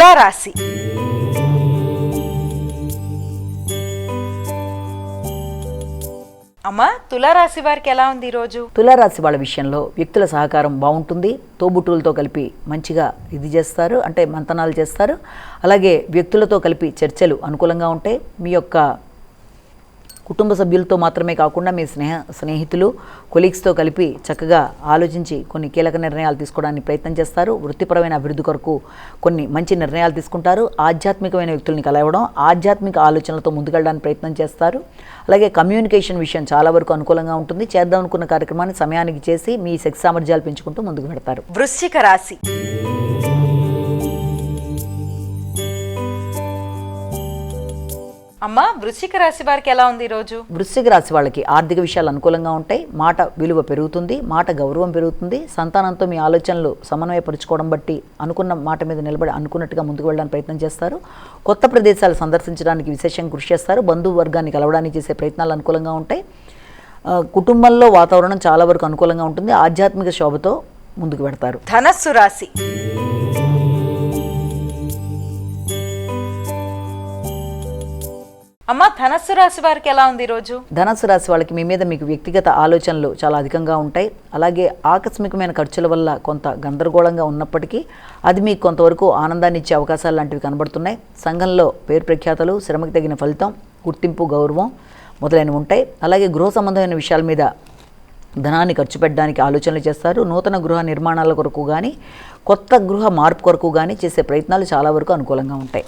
తులారాశి. అమ్మా తులారాశి వారికి ఎలా ఉంది ఈరోజు? తులారాశి వాళ్ళ విషయంలో వ్యక్తుల సహకారం బాగుంటుంది. తోబుట్టులతో కలిపి మంచిగా ఇది చేస్తారు అంటే మంతనాలు చేస్తారు. అలాగే వ్యక్తులతో కలిపి చర్చలు అనుకూలంగా ఉంటాయి. మీ యొక్క కుటుంబ సభ్యులతో మాత్రమే కాకుండా మీ స్నేహ స్నేహితులు కొలీగ్స్తో కలిపి చక్కగా ఆలోచించి కొన్ని కీలక నిర్ణయాలు తీసుకోవడానికి ప్రయత్నం చేస్తారు. వృత్తిపరమైన అభివృద్ధి కొరకు కొన్ని మంచి నిర్ణయాలు తీసుకుంటారు. ఆధ్యాత్మికమైన వ్యక్తుల్ని కలవడం ఆధ్యాత్మిక ఆలోచనలతో ముందుకెళ్ళడానికి ప్రయత్నం చేస్తారు. అలాగే కమ్యూనికేషన్ విషయం చాలా వరకు అనుకూలంగా ఉంటుంది. చేద్దాం అనుకున్న కార్యక్రమాన్ని సమయానికి చేసి మీ శక్తి సామర్థ్యాలు పెంచుకుంటూ ముందుకు పెడతారు వృశ్చిక రాశి. అమ్మా వృశ్చిక రాశి వారికి ఎలా ఉంది ఈరోజు? వృశ్చిక రాశి వాళ్ళకి ఆర్థిక విషయాలు అనుకూలంగా ఉంటాయి. మాట విలువ పెరుగుతుంది మాట గౌరవం పెరుగుతుంది. సంతానంతో మీ ఆలోచనలు సమన్వయపరుచుకోవడం బట్టి అనుకున్న మాట మీద నిలబడి అనుకున్నట్టుగా ముందుకు వెళ్ళడానికి ప్రయత్నం చేస్తారు. కొత్త ప్రదేశాలు సందర్శించడానికి విశేషంగా కృషి చేస్తారు. బంధువు వర్గాన్ని కలవడానికి చేసే ప్రయత్నాలు అనుకూలంగా ఉంటాయి. కుటుంబంలో వాతావరణం చాలా వరకు అనుకూలంగా ఉంటుంది. ఆధ్యాత్మిక శోభతో ముందుకు పెడతారు ధనస్సు రాశి. అమ్మ ధనస్సు రాశి వారికి ఎలా ఉంది ఈరోజు? ధనస్సు రాశి వాళ్ళకి మీ మీద మీకు వ్యక్తిగత ఆలోచనలు చాలా అధికంగా ఉంటాయి. అలాగే ఆకస్మికమైన ఖర్చుల వల్ల కొంత గందరగోళంగా ఉన్నప్పటికీ అది మీకు కొంతవరకు ఆనందాన్ని ఇచ్చే అవకాశాలు లాంటివి కనబడుతున్నాయి. సంఘంలో పేరు ప్రఖ్యాతలు శ్రమకు తగిన ఫలితం గుర్తింపు గౌరవం మొదలైనవి ఉంటాయి. అలాగే గృహ సంబంధమైన విషయాల మీద ధనాన్ని ఖర్చు పెట్టడానికి ఆలోచనలు చేస్తారు. నూతన గృహ నిర్మాణాల కొరకు కానీ కొత్త గృహ మార్పు కొరకు కానీ చేసే ప్రయత్నాలు చాలా వరకు అనుకూలంగా ఉంటాయి.